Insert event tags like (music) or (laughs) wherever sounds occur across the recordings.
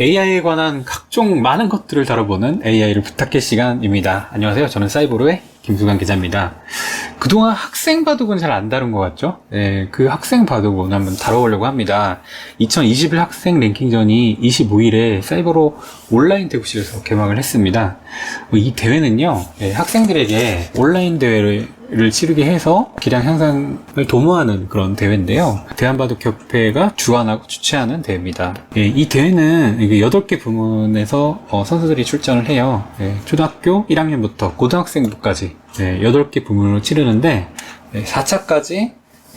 AI에 관한 각종 많은 것들을 다뤄보는 AI를 부탁해 시간입니다. 안녕하세요. 저는 사이보로의 김수관 기자입니다. 그동안 학생 바둑은 잘 안 다룬 것 같죠? 네, 그 학생 바둑은 한번 다뤄보려고 합니다. 2021 학생 랭킹전이 25일에 사이버로 온라인 대구실에서 개막을 했습니다. 이 대회는요, 네, 학생들에게 온라인 대회를 를 치르게 해서 기량 향상을 도모하는 그런 대회인데요. 대한바둑협회가 주관하고 주최하는 대회입니다. 예, 이 대회는 이게 8개 부문에서 어, 선수들이 출전을 해요. 예, 초등학교 1학년부터 고등학생부까지 예, 8개 부문으로 치르는데 4차까지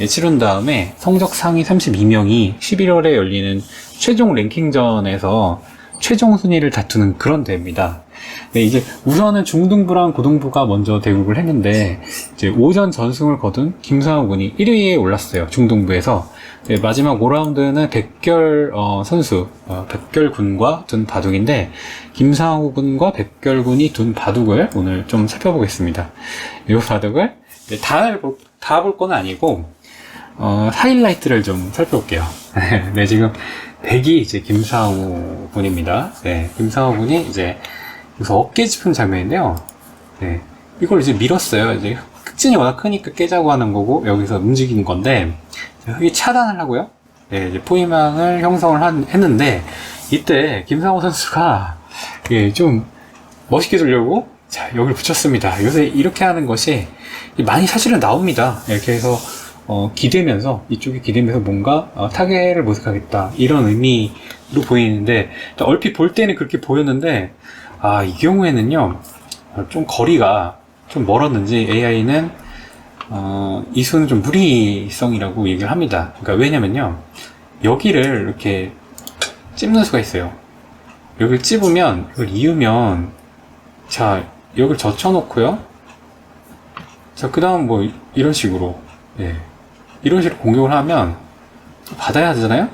치른 다음에 성적 상위 32명이 11월에 열리는 최종 랭킹전에서 최종 순위를 다투는 그런 대회입니다. 네, 이제 우선은 중등부랑 고등부가 먼저 대국을 했는데 이제 오전 전승을 거둔 김상우 군이 1위에 올랐어요. 중등부에서 네, 마지막 5라운드는 백결 어, 선수 어, 백결 군과 둔 바둑인데 김상우 군과 백결 군이 둔 바둑을 오늘 좀 살펴보겠습니다. 이 바둑을 다볼 건 아니고 어, 하이라이트를 좀 살펴볼게요. (laughs) 네, 지금 백이 이제 김상우 군입니다. 네, 김상우 군이 이제 그래서 어깨 짚은 장면인데요. 네. 이걸 이제 밀었어요. 이제 흑진이 워낙 크니까 깨자고 하는 거고, 여기서 움직이는 건데, 흑이 차단을 하고요. 네, 이제 포위망을 형성을 한, 했는데, 이때 김상호 선수가, 예, 좀 멋있게 두려고, 자, 여기를 붙였습니다. 요새 이렇게 하는 것이 많이 사실은 나옵니다. 이렇게 해서, 어, 기대면서, 이쪽에 기대면서 뭔가, 어, 타겟을 모색하겠다. 이런 의미로 보이는데, 얼핏 볼 때는 그렇게 보였는데, 아, 이 경우에는요, 좀 거리가 좀 멀었는지 AI는 어, 이 수는 좀 무리성이라고 얘기를 합니다. 그러니까 왜냐면요, 여기를 이렇게 찝는 수가 있어요. 여기를 찝으면, 이걸 이으면, 자, 여기를 젖혀놓고요. 자, 그 다음 뭐, 이런 식으로, 예. 이런 식으로 공격을 하면, 받아야 하잖아요?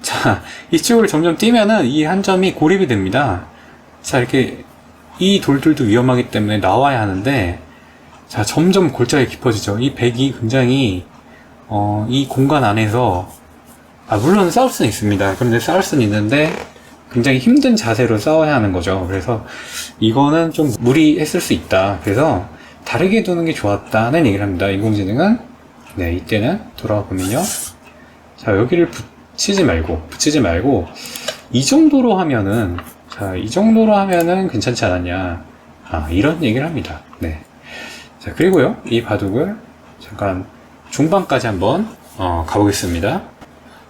자, (laughs) 이쪽을 점점 뛰면은 이 한 점이 고립이 됩니다. 자, 이렇게 이 돌들도 위험하기 때문에 나와야 하는데, 자, 점점 골짜기 깊어지죠. 이 백이 굉장히, 어, 이 공간 안에서, 아, 물론 싸울 수는 있습니다. 그런데 싸울 수는 있는데, 굉장히 힘든 자세로 싸워야 하는 거죠. 그래서 이거는 좀 무리했을 수 있다. 그래서 다르게 두는 게 좋았다는 얘기를 합니다. 인공지능은. 네, 이때는 돌아와 보면요. 자, 여기를 붙이지 말고, 붙이지 말고, 이 정도로 하면은 자, 이 정도로 하면은 괜찮지 않았냐. 아, 이런 얘기를 합니다. 네. 자, 그리고요, 이 바둑을 잠깐 중반까지 한번, 어, 가보겠습니다.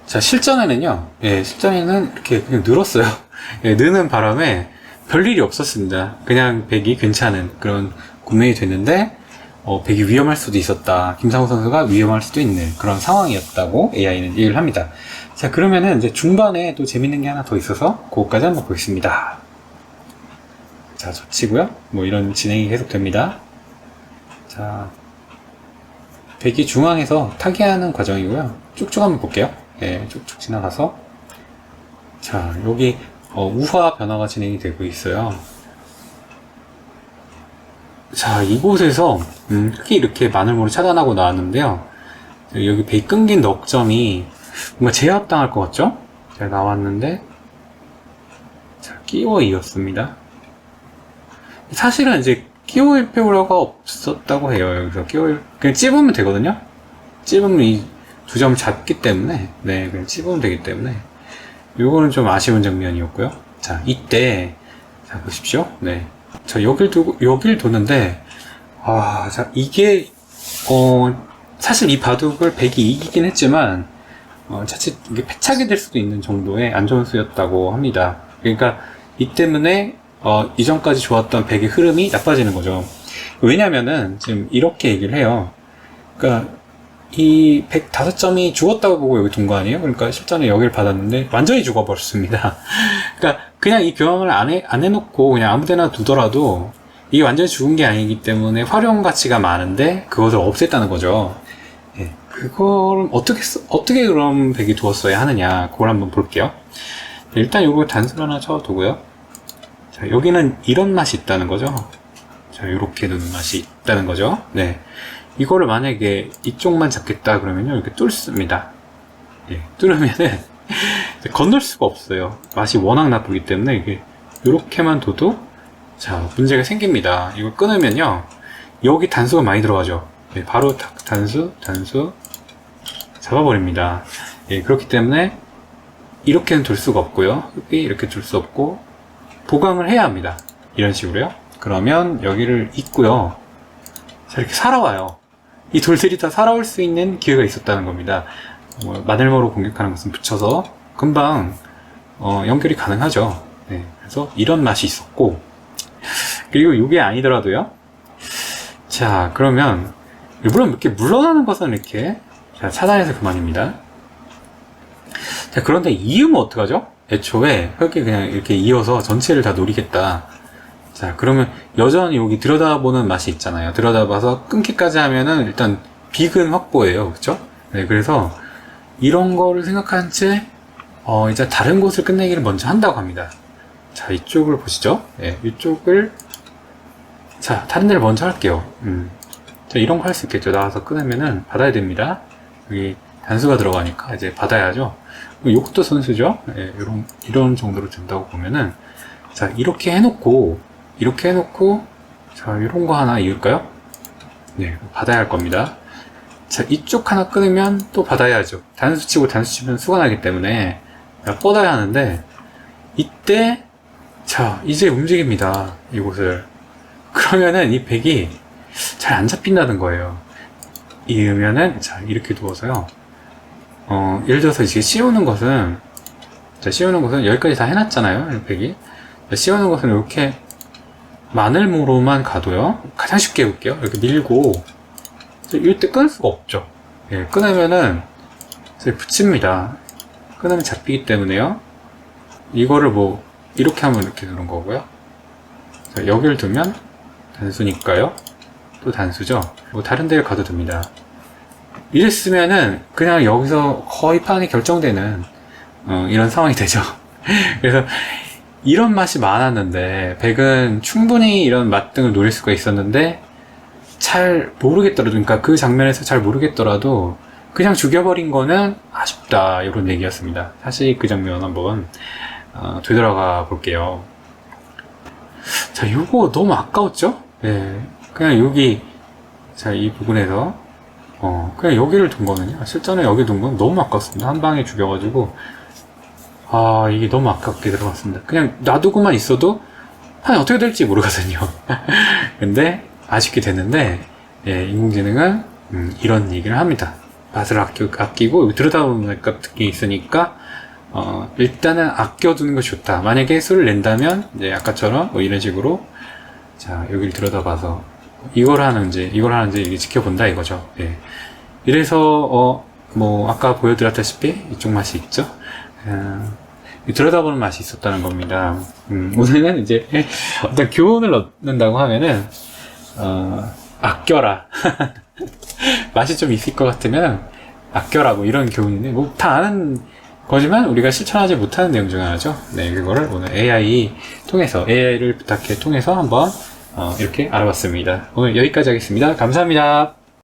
자, 실전에는요, 예, 실전에는 이렇게 그냥 늘었어요. (laughs) 예, 느는 바람에 별일이 없었습니다. 그냥 백이 괜찮은 그런 구매이 됐는데, 어, 백이 위험할 수도 있었다. 김상우 선수가 위험할 수도 있는 그런 상황이었다고 AI는 얘기를 합니다. 자, 그러면은 이제 중반에 또 재밌는 게 하나 더 있어서 그거까지 한번 보겠습니다. 자, 젖히고요. 뭐 이런 진행이 계속 됩니다. 자, 백이 중앙에서 타개하는 과정이고요. 쭉쭉 한번 볼게요. 예, 쭉쭉 지나가서. 자, 여기 어, 우화 변화가 진행이 되고 있어요. 자, 이곳에서 음, 흑이 이렇게 마늘모를 차단하고 나왔는데요. 여기 배 끊긴 넉점이 뭔가 제압당할 것 같죠? 자, 나왔는데 자, 끼워 이었습니다. 사실은 이제 끼워일 필요가 없었다고 해요. 여기서 끼워 일 그냥 찝으면 되거든요. 찝으면 이 두 점을 잡기 때문에 네 그냥 찝으면 되기 때문에 요거는 좀 아쉬운 장면이었고요. 자 이때 자 보십시오. 네. 자 여길 두고 여길 두는데 아, 자 이게 어 사실 이 바둑을 백이 이기긴 했지만 어, 자칫 이게 패착이 될 수도 있는 정도의 안 좋은 수였다고 합니다. 그러니까 이 때문에 어, 이전까지 좋았던 백의 흐름이 나빠지는 거죠. 왜냐면은 지금 이렇게 얘기를 해요. 그러니까 이 105점이 죽었다고 보고 여기 둔 거 아니에요? 그러니까 실전에 여기를 받았는데 완전히 죽어버렸습니다. (laughs) 그러니까 그냥 이 교환을 안, 해, 안 해놓고 그냥 아무 데나 두더라도 이게 완전히 죽은 게 아니기 때문에 활용 가치가 많은데 그것을 없앴다는 거죠. 그걸 어떻게 쓰, 어떻게 그럼 백이 두었어야 하느냐 그걸 한번 볼게요. 일단 이거 단수를 하나 쳐두고요. 자 여기는 이런 맛이 있다는 거죠. 자 이렇게 두는 맛이 있다는 거죠. 네. 이거를 만약에 이쪽만 잡겠다 그러면요 이렇게 뚫습니다. 예, 뚫으면은 건널 수가 없어요. 맛이 워낙 나쁘기 때문에 이게 이렇게만 둬도 자 문제가 생깁니다. 이걸 끊으면요 여기 단수가 많이 들어가죠. 예, 바로 다- 단수 단수 잡아버립니다. 예, 그렇기 때문에 이렇게는 둘 수가 없고요. 이렇게 둘 수 없고 보강을 해야 합니다. 이런 식으로요. 그러면 여기를 잇고요. 자 이렇게 살아와요. 이 돌들이 다 살아올 수 있는 기회가 있었다는 겁니다. 뭐, 마늘모로 공격하는 것은 붙여서 금방 어, 연결이 가능하죠. 네, 그래서 이런 맛이 있었고 그리고 이게 아니더라도요. 자 그러면 물론 이렇게 물러나는 것은 이렇게 자, 차단해서 그만입니다. 자 그런데 이으면 어떡하죠? 애초에 흙이 그냥 이렇게 이어서 전체를 다 노리겠다. 자 그러면 여전히 여기 들여다보는 맛이 있잖아요. 들여다봐서 끊기까지 하면은 일단 빅은 확보예요. 그쵸? 네 그래서 이런 거를 생각한 채, 어, 이제 다른 곳을 끝내기를 먼저 한다고 합니다. 자, 이쪽을 보시죠. 예, 이쪽을, 자, 다른 데를 먼저 할게요. 음. 자, 이런 거 할 수 있겠죠. 나와서 끊으면은 받아야 됩니다. 여기 단수가 들어가니까 이제 받아야죠. 요것도 선수죠. 예, 이런, 이런 정도로 된다고 보면은, 자, 이렇게 해놓고, 이렇게 해놓고, 자, 이런 거 하나 이을까요? 네, 받아야 할 겁니다. 자, 이쪽 하나 끊으면 또 받아야죠. 단수 치고 단수 치면 수가 나기 때문에 뻗어야 하는데, 이때, 자, 이제 움직입니다. 이곳을. 그러면은 이 백이 잘 안 잡힌다는 거예요. 이으면은, 자, 이렇게 두어서요. 어, 예를 들어서 이제 씌우는 것은, 자, 씌우는 것은 여기까지 다 해놨잖아요. 이 백이. 자, 씌우는 것은 이렇게 마늘모로만 가도요. 가장 쉽게 해볼게요. 이렇게 밀고, 이럴 때 끊을 수가 없죠. 예, 끊으면은 붙입니다. 끊으면 잡히기 때문에요. 이거를 뭐 이렇게 하면 이렇게 되는 거고요. 자, 여기를 두면 단수니까요. 또 단수죠. 뭐 다른 데를 가도 됩니다. 이랬으면은 그냥 여기서 거의 판이 결정되는 어, 이런 상황이 되죠. (laughs) 그래서 이런 맛이 많았는데 백은 충분히 이런 맛 등을 노릴 수가 있었는데 잘 모르겠더라도, 그러니까 그 장면에서 잘 모르겠더라도, 그냥 죽여버린 거는 아쉽다, 이런 얘기였습니다. 사실 그 장면 한번, 어, 되돌아가 볼게요. 자, 요거 너무 아까웠죠? 예. 그냥 여기, 자, 이 부분에서, 어, 그냥 여기를 둔 거는요. 실전에 여기 둔 건 너무 아깝습니다. 한 방에 죽여가지고, 아, 이게 너무 아깝게 들어갔습니다. 그냥 놔두고만 있어도, 판이 어떻게 될지 모르거든요. (laughs) 근데, 아쉽게 됐는데 예, 인공지능은 음, 이런 얘기를 합니다. 맛을 아끼, 아끼 고 들여다 보는 같은 게 있으니까 어, 일단은 아껴두는 것이 좋다. 만약에 술을 낸다면 이제 아까처럼 뭐 이런 식으로 자 여기를 들여다봐서 이걸 하는지 이걸 하는지 이게 지켜본다 이거죠. 예. 이래서 어, 뭐 아까 보여드렸다시피 이쪽 맛이 있죠. 어, 들여다보는 맛이 있었다는 겁니다. 음, 오늘은 이제 (laughs) 어떤 교훈을 얻는다고 하면은 어, 아껴라. (laughs) 맛이 좀 있을 것 같으면 아껴라. 뭐 이런 교훈인데, 뭐 다 아는 거지만 우리가 실천하지 못하는 내용 중 하나죠. 네, 그거를 오늘 AI 통해서, AI를 부탁해 통해서 한번 어, 이렇게 알아봤습니다. 오늘 여기까지 하겠습니다. 감사합니다.